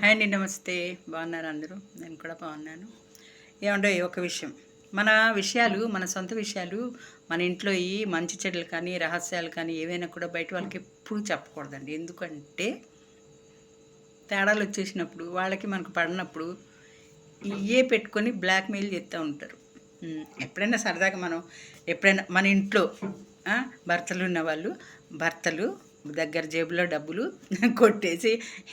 Hi అండి నమస్తే. బాగున్నారు అందరూ? నేను కూడా బాగున్నాను. ఏమంటే ఒక విషయం. మన విషయాలు మన సొంత విషయాలు మన ఇంట్లో ఈ మంచి చెడులు కానీ రహస్యాలు కానీ ఏవైనా కూడా బయట వాళ్ళకి ఎప్పుడు చెప్పకూడదండి. ఎందుకంటే తేడాలు వచ్చేసినప్పుడు వాళ్ళకి మనకు పడినప్పుడు ఇవే పెట్టుకొని బ్లాక్మెయిల్ చేస్తూ ఉంటారు. ఎప్పుడైనా సరదాగా మనం ఎప్పుడైనా మన ఇంట్లో భర్తలు ఉన్న వాళ్ళు భర్తలు దగ్గర జేబులో డబ్బులు కొట్టేసి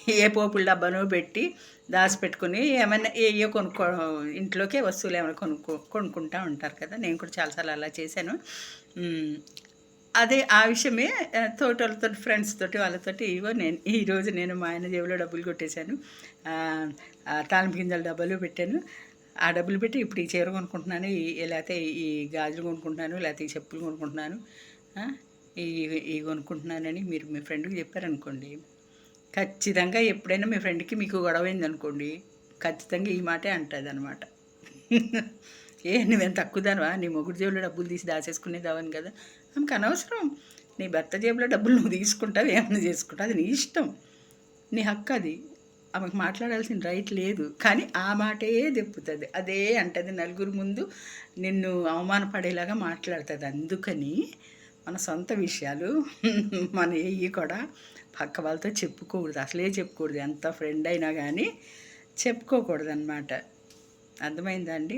ఏ పోపుల డబ్బాను పెట్టి దాచిపెట్టుకుని ఏమైనా ఏ కొనుక్కో ఇంట్లోకే వస్తువులు ఏమైనా కొనుక్కో కొనుక్కుంటూ ఉంటారు కదా. నేను కూడా చాలాసార్లు అలా చేశాను. అదే ఆ విషయమే తోటలతో ఫ్రెండ్స్తో వాళ్ళతో ఫ్రెండ్స్ తోటి వాళ్ళతోటి ఇవో నేను ఈరోజు నేను మా ఆయన జేబులో డబ్బులు కొట్టేశాను. తాళింపు గింజల డబ్బాలు పెట్టాను. ఆ డబ్బులు పెట్టి ఇప్పుడు ఈ చీర కొనుక్కుంటున్నాను ఈ- లేకపోతే ఈ గాజులు కొనుక్కుంటున్నాను లేకపోతే ఈ చెప్పులు కొనుక్కుంటున్నాను. ఈ కొనుక్కుంటున్నానని మీరు మీ ఫ్రెండ్కి చెప్పారనుకోండి ఖచ్చితంగా ఎప్పుడైనా మీ ఫ్రెండ్కి మీకు గొడవ అయిందనుకోండి ఖచ్చితంగా ఈ మాటే అంటుంది అనమాట ఏ నువ్వేం తక్కువదానవా? నీ మొగుడు జేబులో డబ్బులు తీసి దాచేసుకునేదావని కదా. ఆమెకు అనవసరం. నీ భర్త జేబులో డబ్బులు నువ్వు తీసుకుంటావు ఏమైనా చేసుకుంటావు అది నీ ఇష్టం. నీ హక్కు అది. ఆమెకు మాట్లాడాల్సిన రైట్ లేదు. కానీ ఆ మాటే చెప్పుతుంది. అదే అంటది నలుగురు ముందు నిన్ను అవమానపడేలాగా మాట్లాడుతుంది. అందుకని మన సొంత విషయాలు మన ఇవి కూడా పక్క వాళ్ళతో చెప్పుకోకూడదు. అసలే చెప్పుకూడదు ఎంత ఫ్రెండ్ అయినా కానీ చెప్పుకోకూడదు అనమాట అర్థమైందా అండి?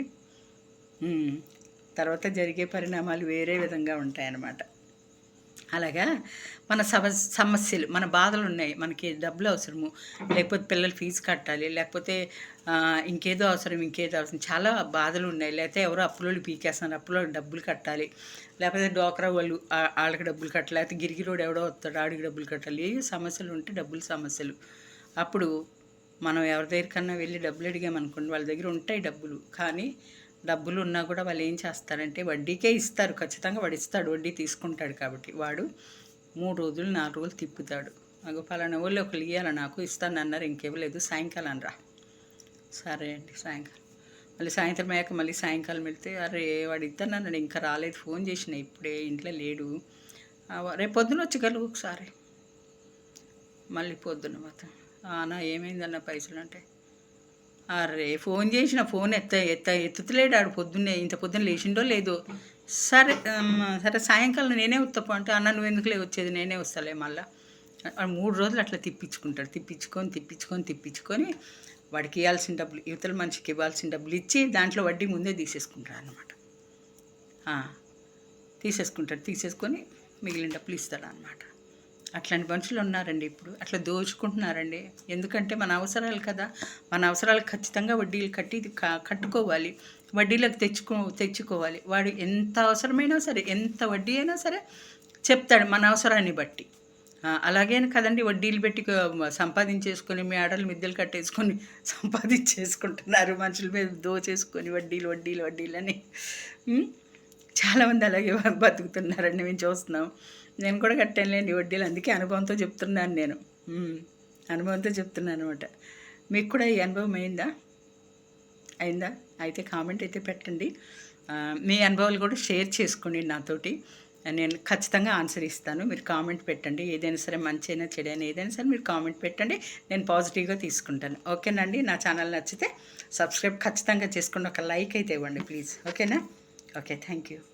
తర్వాత జరిగే పరిణామాలు వేరే విధంగా ఉంటాయన్నమాట. అలాగా? మన సమ సమస్యలు మన బాధలు ఉన్నాయి. మనకి డబ్బులు అవసరము. లేకపోతే పిల్లలు ఫీజు కట్టాలి. లేకపోతే ఇంకేదో అవసరం ఇంకేదో అవసరం. చాలా బాధలు ఉన్నాయి. లేకపోతే ఎవరో అప్పులోళ్ళు పీకేస్తున్నారు. అప్పులో డబ్బులు కట్టాలి. లేకపోతే డోక్రా వాళ్ళు వాళ్ళకి డబ్బులు కట్టాలి. లేకపోతే గిరిగిరోడు ఎవడో వస్తాడు ఆడికి డబ్బులు కట్టాలి. ఏ సమస్యలు ఉంటే డబ్బులు సమస్యలు. అప్పుడు మనం ఎవరి దగ్గరికన్నా వెళ్ళి డబ్బులు అడిగామనుకోండి వాళ్ళ దగ్గర ఉంటాయి డబ్బులు. కానీ డబ్బులు ఉన్నా కూడా వాళ్ళు ఏం చేస్తారంటే వడ్డీకే ఇస్తారు ఖచ్చితంగా వాడు ఇస్తాడు వడ్డీ తీసుకుంటాడు కాబట్టి. వాడు మూడు రోజులు నాలుగు రోజులు తిప్పుతాడు. నాకు పలానా వాళ్ళు ఒకళ్ళు ఇవ్వాలి నాకు? ఇస్తాను అన్నారు. ఇంకేవ్వలేదు సాయంకాలం రా. సరే అండి సాయంకాలం. మళ్ళీ సాయంత్రం అయ్యాక మళ్ళీ సాయంకాలం వెళ్తే అరే వాడు ఇద్దరు అన్నాడు ఇంకా రాలేదు ఫోన్ చేసిన ఇప్పుడే ఇంట్లో లేడు. రేపు పొద్దున వచ్చి కలువు ఒకసారి. మళ్ళీ పొద్దున మాత్రం. నా ఏమైందన్న పైసలు అంటే? అరే ఫోన్ చేసిన ఫోన్ ఎత్త ఎత్త ఎత్తుతలేడు ఆడు పొద్దున్నే ఇంత పొద్దున్న లేచిండో లేదో. సరే సరే సాయంకాలం నేనే వస్తాపు అంటే అన్న నువ్వు ఎందుకులే వచ్చేది? నేనే వస్తాలే మళ్ళా. వాడు మూడు రోజులు అట్లా తిప్పించుకుంటాడు. తిప్పించుకొని తిప్పించుకొని తిప్పించుకొని వాడికి ఇవ్వాల్సిన డబ్బులు యువతల మనిషికి ఇవ్వాల్సిన డబ్బులు ఇచ్చి దాంట్లో వడ్డీ ముందే తీసేసుకుంటాడు అనమాట తీసేసుకుంటాడు. తీసేసుకొని మిగిలిన డబ్బులు ఇస్తాడు అనమాట అట్లాంటి మనుషులు ఉన్నారండి ఇప్పుడు. అట్లా దోచుకుంటున్నారండి. ఎందుకంటే మన అవసరాలు కదా. మన అవసరాలు ఖచ్చితంగా వడ్డీలు కట్టి కట్టుకోవాలి. వడ్డీలకు తెచ్చుకో తెచ్చుకోవాలి. వాడు ఎంత అవసరమైనా సరే ఎంత వడ్డీ అయినా సరే చెప్తాడు మన అవసరాన్ని బట్టి. అలాగే కదండి వడ్డీలు పెట్టి సంపాదించేసుకొని మీ ఆడలు మిద్దెలు కట్టేసుకొని సంపాదించేసుకుంటున్నారు మనుషుల మీద దోచేసుకొని వడ్డీలు వడ్డీలు వడ్డీలని అని. చాలామంది అలాగే బతుకుతున్నారండి మేము చూస్తున్నాం. నేను కూడా కట్టానులేండి వడ్డీలు అందుకే అనుభవంతో చెప్తున్నాను నేను. అనుభవంతో చెప్తున్నాను అనమాట మీకు కూడా ఈ అనుభవం అయిందా? అయిందా? అయితే కామెంట్ అయితే పెట్టండి. మీ అనుభవాలు కూడా షేర్ చేసుకోండి నాతోటి. నేను ఖచ్చితంగా ఆన్సర్ ఇస్తాను. మీరు కామెంట్ పెట్టండి. ఏదైనా సరే మంచి అయినా చెడైనా ఏదైనా సరే మీరు కామెంట్ పెట్టండి. నేను పాజిటివ్గా తీసుకుంటాను. ఓకేనండి? నా ఛానల్ నచ్చితే సబ్స్క్రైబ్ ఖచ్చితంగా చేసుకోండి ఒక లైక్ అయితే ఇవ్వండి ప్లీజ్. ఓకేనా? Okay, thank you.